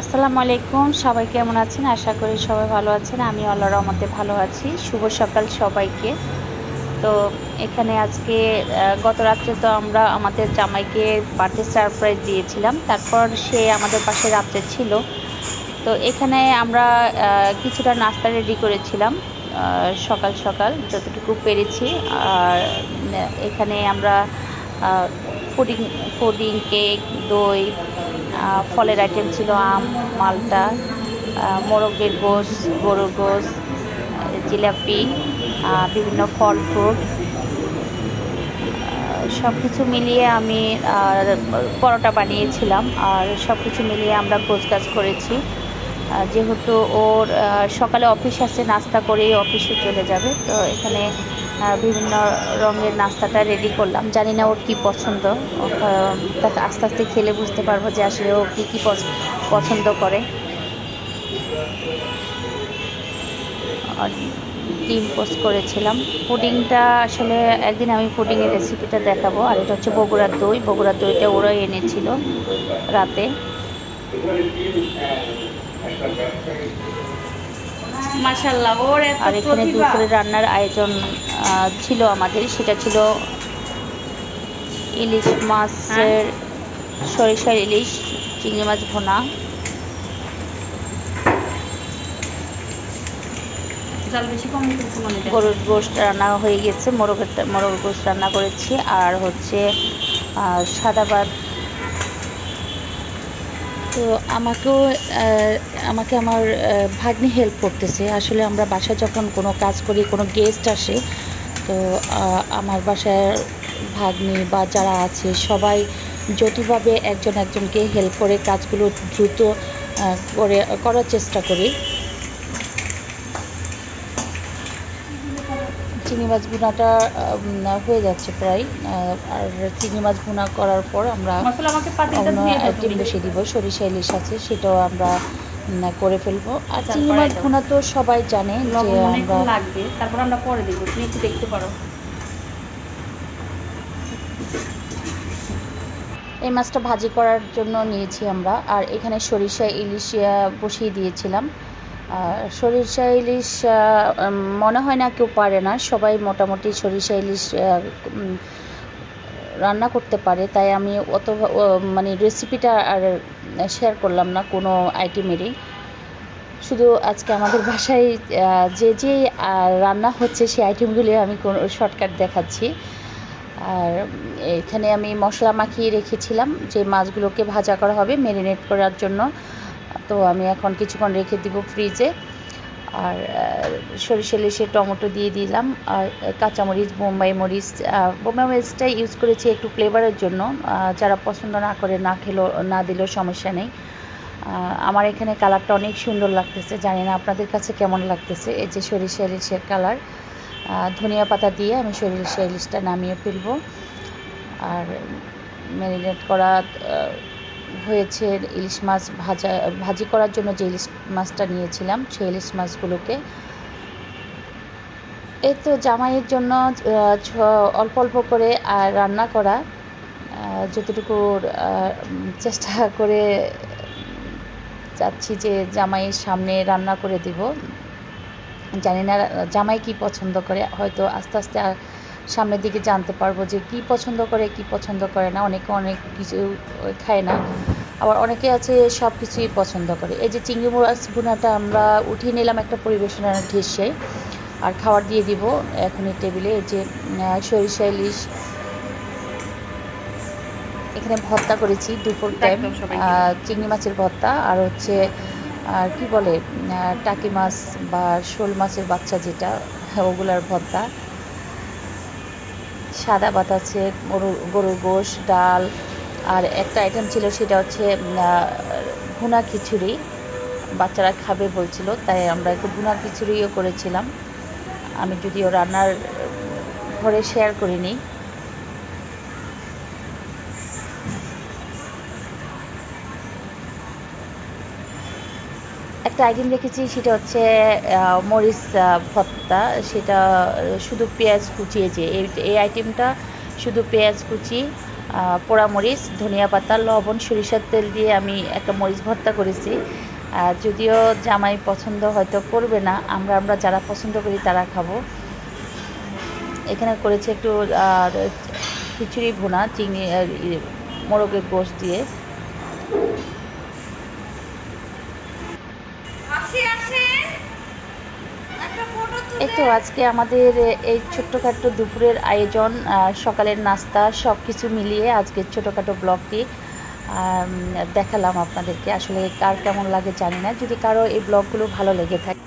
আসসালামু আলাইকুম, সবাই কেমন আছেন? আশা করি সবাই ভালো আছেন। আমি আল্লাহর রহমতে ভালো আছি। শুভ সকাল সবাইকে। তো এখানে আজকে গত রাত্রে তো আমরা আমাদের জামাইকে বার্থডে সারপ্রাইজ দিয়েছিলাম। তারপর সে আমাদের পাশে রাত্রে ছিল। তো এখানে আমরা কিছুটা নাস্তা রেডি করেছিলাম সকাল সকাল, যতটুকু পেরেছি। আর, এখানে আমরা পুডিং পুডিং, কেক, দই ফলের আইটেম ছিল আম, মালটা মোরগের গোশ, গরুর গোশ জিলাপি বিভিন্ন ফল ফ্রুট। সব কিছু মিলিয়ে আমি পরোটা বানিয়েছিলাম। আর সব কিছু মিলিয়ে আমরা গোছগাছ করেছি। যেহেতু ওর সকালে অফিস আছে, নাস্তা করেই অফিসে চলে যাবে। তো এখানে বিভিন্ন রঙের নাস্তাটা রেডি করলাম। জানি না ওর কী পছন্দ। তাকে আস্তে আস্তে খেলে বুঝতে পারব যে আসলে ও কী কী পছ- পছন্দ করে। ডিম পোস্ট করেছিলাম। পুডিংটা আসলে একদিন আমি পুডিংয়ের রেসিপিটা দেখাবো। আর এটা হচ্ছে বগুড়ার দই। বগুড়ার দইটা ওরাই এনেছিল রাতে। ওর আর এখানে প্রতিভা। দুপুরে রান্নার আয়োজন ছিল আমাদের সেটা ছিল ইলিশ মাছের সরিষার ইলিশ চিংড়ি মাছ ভোনা। হয় গরুর গোশত রান্না হয়ে গেছে মোরগের মোরগের গোশত রান্না করেছি। আর হচ্ছে সাদা ভাত তো আমাকেও আমাকে আমার ভাগ্নি হেল্প করতেছে। আসলে আমরা বাসায় যখন কোনো কাজ করি, কোনো গেস্ট আসে, তো আমার বাসায় ভাগ্নি বা যারা আছে, সবাই জটিলভাবে একজন একজনকে হেল্প করে কাজগুলো দ্রুত করে, করার চেষ্টা করি। চিংড়ি মাছ উম, হয়ে যাচ্ছে প্রায় আর চিংড়ি মাছ ভুনা করার পর আমরা অন্য আইটেম। বসিয়ে দিব সরিষা ইলিশ আছে সেটাও আমরা করে ফেলব আর চিংড়ি মাছ। ভুনা তো সবাই জানে যে আমরা লাগবে তারপর আমরা পরে দেখব তুমি একটু দেখতে পারো এই মাছটা ভাজি করার জন্য নিয়েছি আমরা আর এখানে সরিষা ইলিশ বসিয়ে দিয়েছিলাম সরিষা ইলিশ মনে হয় না কেউ পারে না। সবাই মোটামুটি সরিষা ইলিশ রান্না করতে পারে। তাই আমি অত মানে রেসিপিটা আর শেয়ার করলাম না কোনো আইটেমেরই শুধু আজকে আমাদের বাসায় যে যে রান্না হচ্ছে সেই আইটেমগুলি আমি কোনো শর্টকাট দেখাচ্ছি। আর এখানে আমি মশলা মাখিয়ে রেখেছিলাম যে মাছগুলোকে ভাজা করা হবে ম্যারিনেট করার জন্য। তো আমি এখন কিছুক্ষণ রেখে দিব ফ্রিজে আর সরিষা ইলিশে টমেটো দিয়ে দিলাম। আর কাঁচামরিচ, বোম্বাই মরিচ বোম্বাই মরিচটা ইউজ করেছি একটু ফ্লেভারের জন্য। যারা পছন্দ না করে, না খেলো, না দিলেও সমস্যা নেই। আমার এখানে কালারটা অনেক সুন্দর লাগতেছে। জানি না আপনাদের কাছে কেমন লাগতেছে। এই যে সরিষা ইলিশের কালার ধনিয়া পাতা দিয়ে আমি সরিষা ইলিশটা নামিয়ে ফেলব। আর ম্যারিনেট করা হয়েছে ইলিশ মাছ ভাজা, ভাজি করার জন্য যে ইলিশ মাছটা নিয়েছিলাম, সেই ইলিশ মাছগুলোকে। এই তো জামাইয়ের জন্য অল্প অল্প করে আর রান্না করা। যতটুকু চেষ্টা করে চাচ্ছি যে জামাইয়ের সামনে রান্না করে দিব। জানি না, জামাই কি পছন্দ করে, হয়তো আস্তে আস্তে সামনের দিকে জানতে পারব যে কি পছন্দ করে কি পছন্দ করে না। অনেকে অনেক কিছু খায় না। আবার অনেকে আছে সব কিছুই পছন্দ করে। এই যে চিংড়ি মাছ ভুনাটা আমরা উঠিয়ে নিলাম একটা পরিবেশনার ঢেসে আর খাবার দিয়ে দিব এখনই টেবিলে। এই যে সরিষা ইলিশ এখানে ভর্তা করেছি দুপুর টাইম চিংড়ি মাছের ভর্তা আর হচ্ছে আর কি বলে টাকি মাছ বা শোল মাছের বাচ্চা যেটা ওগুলার ভর্তা। সাদা ভাত আছে গরু, গরুর গোশ, ডাল, আর একটা আইটেম ছিল সেটা হচ্ছে ভুনা খিচুড়ি। বাচ্চারা খাবে বলছিল, তাই আমরা একটু ভুনা খিচুড়িও করেছিলাম। আমি যদিও রান্নার ঘরে শেয়ার করিনি। একটা আইটেম রেখেছি সেটা হচ্ছে মরিচ ভর্তা সেটা শুধু পেঁয়াজ কুচিয়েছে এই এই আইটেমটা শুধু পেঁয়াজ কুচি আহ, পোড়া মরিচ ধনিয়া পাতা লবণ সরিষার তেল দিয়ে আমি একটা মরিচ ভর্তা করেছি। যদিও জামাই পছন্দ হয়তো করবে না আমরা আমরা যারা পছন্দ করি তারা খাব। এখানে করেছি একটু খিচুড়ি ভুনা চিংড়ি মোরগের গোশ দিয়ে। এই তো আজকে আমাদের এই ছোট্টখাটো দুপুরের আয়োজন সকালের নাস্তা সব কিছু মিলিয়ে আজকে ছোটোখাটো ব্লগটি দেখালাম আপনাদেরকে। আসলে কার কেমন লাগে জানি না। যদি কারও এই ব্লগগুলো ভালো লেগে থাকে